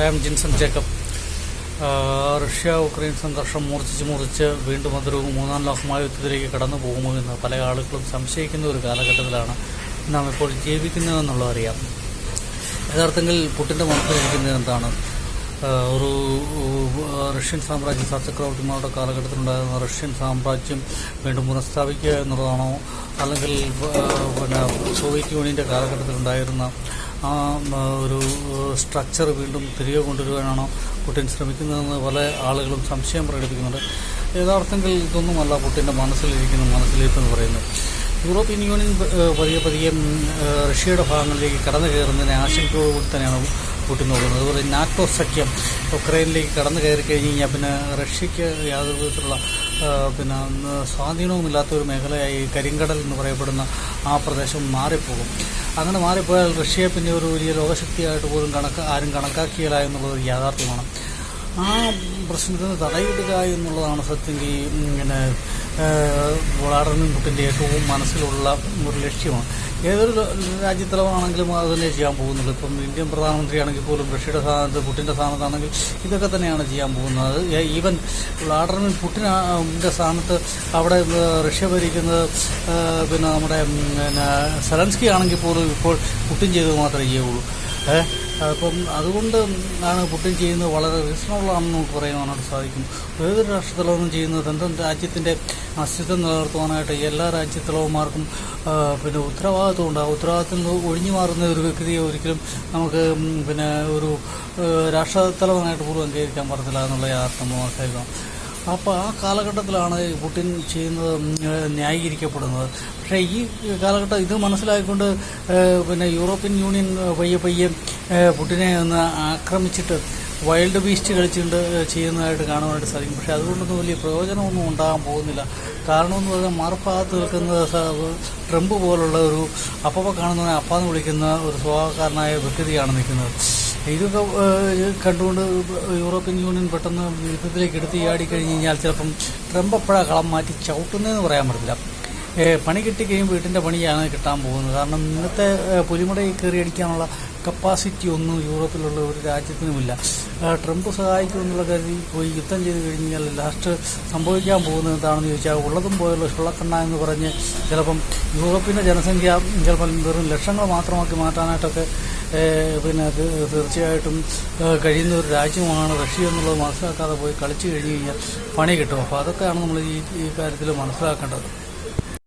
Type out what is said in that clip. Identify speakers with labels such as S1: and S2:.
S1: I am Jinson Jacob Russia Ukraine സംഘർഷം മൂർച്ഛിച്ച് മൂർച്ഛിച്ച് വീണ്ടും അതൊരു മൂന്നാം ലോകമായ യുദ്ധത്തിലേക്ക് കടന്നു പോകുമോ എന്ന് പല ആളുകളും സംശയിക്കുന്ന ഒരു കാലഘട്ടത്തിലാണ് നാം ഇപ്പോൾ ജീവിക്കുന്നതെന്നുള്ളത് അറിയാം. യഥാർത്ഥത്തിൽ പുട്ടിന്റെ മനസ്സിലിരിക്കുന്നത് എന്താണ്? ഒരു റഷ്യൻ സാമ്രാജ്യം സച്ചക്രവർത്തിമാരുടെ കാലഘട്ടത്തിലുണ്ടായിരുന്ന റഷ്യൻ സാമ്രാജ്യം വീണ്ടും പുനഃസ്ഥാപിക്കുക എന്നുള്ളതാണോ? അല്ലെങ്കിൽ പിന്നെ സോവിയറ്റ് യൂണിയന്റെ കാലഘട്ടത്തിലുണ്ടായിരുന്ന ആ ഒരു സ്ട്രക്ചർ വീണ്ടും തിരികെ കൊണ്ടുവരുവാനാണോ പുടിൻ ശ്രമിക്കുന്നതെന്ന് പല ആളുകളും സംശയം പ്രകടിപ്പിക്കുന്നുണ്ട്. യഥാർത്ഥത്തിൽ ഇതൊന്നുമല്ല പുട്ടിന്റെ മനസ്സിലിരിക്കുന്ന മനസ്സിലിരിപ്പെന്ന് പറയുന്നത്. യൂറോപ്യൻ യൂണിയൻ പതിയെ പതിയെ റഷ്യയുടെ ഭാഗങ്ങളിലേക്ക് കടന്നു കയറുന്നതിനെ ആശങ്കയോടുകൂടി തന്നെയാണ് പുട്ടിൻ നോക്കുന്നത്. അതുപോലെ നാറ്റോ സഖ്യം ഉക്രൈനിലേക്ക് കടന്നു കയറി കഴിഞ്ഞ് കഴിഞ്ഞാൽ പിന്നെ റഷ്യക്ക് യാതൊരു വിധത്തിലുള്ള പിന്നെ സ്വാധീനവുമില്ലാത്ത ഒരു മേഖലയായി കരിങ്കടൽ എന്ന് പറയപ്പെടുന്ന ആ പ്രദേശം മാറിപ്പോകും. അങ്ങനെ മാറിപ്പോയാൽ റഷ്യയെ പിന്നെ ഒരു വലിയ ലോകശക്തിയായിട്ട് പോലും കണക്ക് ആരും കണക്കാക്കിയില്ല എന്നുള്ളത് യാഥാർത്ഥ്യമാണ്. ആ പ്രശ്നത്തിന് തടയിടുക എന്നുള്ളതാണ് സത്യം ഇങ്ങനെ വ്ളാഡിമിർ കുട്ടിന്റെ ഏറ്റവും മനസ്സിലുള്ള ഒരു ലക്ഷ്യമാണ്. ഏതൊരു രാജ്യത്തലവാണെങ്കിലും അത് തന്നെ ചെയ്യാൻ പോകുന്നത് ഇപ്പം ഇന്ത്യൻ പ്രധാനമന്ത്രിയാണെങ്കിൽ പോലും റഷ്യയുടെ സ്ഥാനത്ത് പുട്ടിന്റെ സ്ഥാനത്താണെങ്കിൽ ഇതൊക്കെ തന്നെയാണ് ചെയ്യാൻ പോകുന്നത്. ഈവൻ വ്ളാഡിമിർ പുട്ടിന്റെ സ്ഥാനത്ത് അവിടെ റഷ്യ ഭരിക്കുന്നത് പിന്നെ നമ്മുടെ പിന്നെ സെലൻസ്കി ആണെങ്കിൽ പോലും ഇപ്പോൾ പുട്ടിൻ ചെയ്തത് മാത്രമേ ചെയ്യുള്ളൂ. ഏഹ് അപ്പം അതുകൊണ്ട് ആണ് പുട്ടിൻ ചെയ്യുന്നത് വളരെ റീസണബിളാണെന്ന് നമുക്ക് പറയാനായിട്ട് സാധിക്കും. ഏതൊരു രാഷ്ട്രത്തലവനും ചെയ്യുന്നത് സ്വന്തം രാജ്യത്തിന്റെ അസ്തിത്വം നിലനിർത്തുവാനായിട്ട് എല്ലാ രാജ്യത്തലവന്മാർക്കും പിന്നെ ഉത്തരവാദിത്വമുണ്ട് ആ ഉത്തരവാദിത്തത്തിൽ നിന്ന് ഒഴിഞ്ഞു മാറുന്ന ഒരു വ്യക്തിയെ ഒരിക്കലും നമുക്ക് പിന്നെ ഒരു രാഷ്ട്രത്തലവനായിട്ട് പോലും അംഗീകരിക്കാൻ പറ്റത്തില്ല എന്നുള്ള യാഥാർത്ഥ്യം അപ്പോൾ ആ കാലഘട്ടത്തിലാണ് പുടിൻ ചെയ്യുന്നത് ന്യായീകരിക്കപ്പെടുന്നത്. പക്ഷേ ഈ കാലഘട്ടം ഇത് മനസ്സിലാക്കിക്കൊണ്ട് പിന്നെ യൂറോപ്യൻ യൂണിയൻ പയ്യെ പയ്യെ പുടിനെ ഒന്ന് ആക്രമിച്ചിട്ട് വൈൽഡ് ബീസ്റ്റ് കളിച്ചുകൊണ്ട് ചെയ്യുന്നതായിട്ട് കാണുവാനായിട്ട് സാധിക്കും. പക്ഷേ അതുകൊണ്ടൊന്നും വലിയ പ്രയോജനമൊന്നും ഉണ്ടാകാൻ പോകുന്നില്ല. കാരണമെന്ന് പറഞ്ഞാൽ മറുഭാഗത്ത് നിൽക്കുന്ന ട്രംപ് പോലുള്ള ഒരു അപ്പപ്പ കാണുന്നവനെ അപ്പാന്ന് വിളിക്കുന്ന ഒരു സ്വഭാവക്കാരനായ വ്യക്തിയാണ് നിൽക്കുന്നത്. ഇതൊക്കെ കണ്ടുകൊണ്ട് യൂറോപ്യൻ യൂണിയൻ പെട്ടെന്ന് യുദ്ധത്തിലേക്ക് എടുത്ത് ചാടി കഴിഞ്ഞ് കഴിഞ്ഞാൽ ചിലപ്പം ട്രംപ് എപ്പോഴാണ് കളം മാറ്റി ചവിട്ടുന്നതെന്ന് പറയാൻ പറ്റില്ല പണി കിട്ടി കഴിയുമ്പോൾ വീട്ടിന്റെ പണിയാണ് കിട്ടാൻ പോകുന്നത്. കാരണം ഇന്നത്തെ പുലിമുടയിൽ കയറി അടിക്കാനുള്ള കപ്പാസിറ്റി ഒന്നും യൂറോപ്പിലുള്ള ഒരു രാജ്യത്തിനുമില്ല. ട്രംപ് സഹായിക്കും എന്നുള്ള കരുതി പോയി യുദ്ധം ചെയ്ത് കഴിഞ്ഞാൽ ലാസ്റ്റ് സംഭവിക്കാൻ പോകുന്നത് എന്താണെന്ന് ചോദിച്ചാൽ ഉള്ളതും പോയുള്ള ഷുള്ളക്കണ്ണ എന്ന് പറഞ്ഞ് ചിലപ്പം യൂറോപ്പിന്റെ ജനസംഖ്യ ചിലപ്പം വെറും ലക്ഷങ്ങൾ മാത്രമാക്കി മാറ്റാനായിട്ടൊക്കെ പിന്നെ തീർച്ചയായിട്ടും കഴിയുന്ന ഒരു രാജ്യമാണ് റഷ്യ എന്നുള്ളത് മനസ്സിലാക്കാതെ പോയി കളിച്ചു കഴിഞ്ഞ് കഴിഞ്ഞാൽ പണി കിട്ടും. അപ്പോൾ അതൊക്കെയാണ് നമ്മൾ ഈ കാര്യത്തിൽ മനസ്സിലാക്കേണ്ടത്.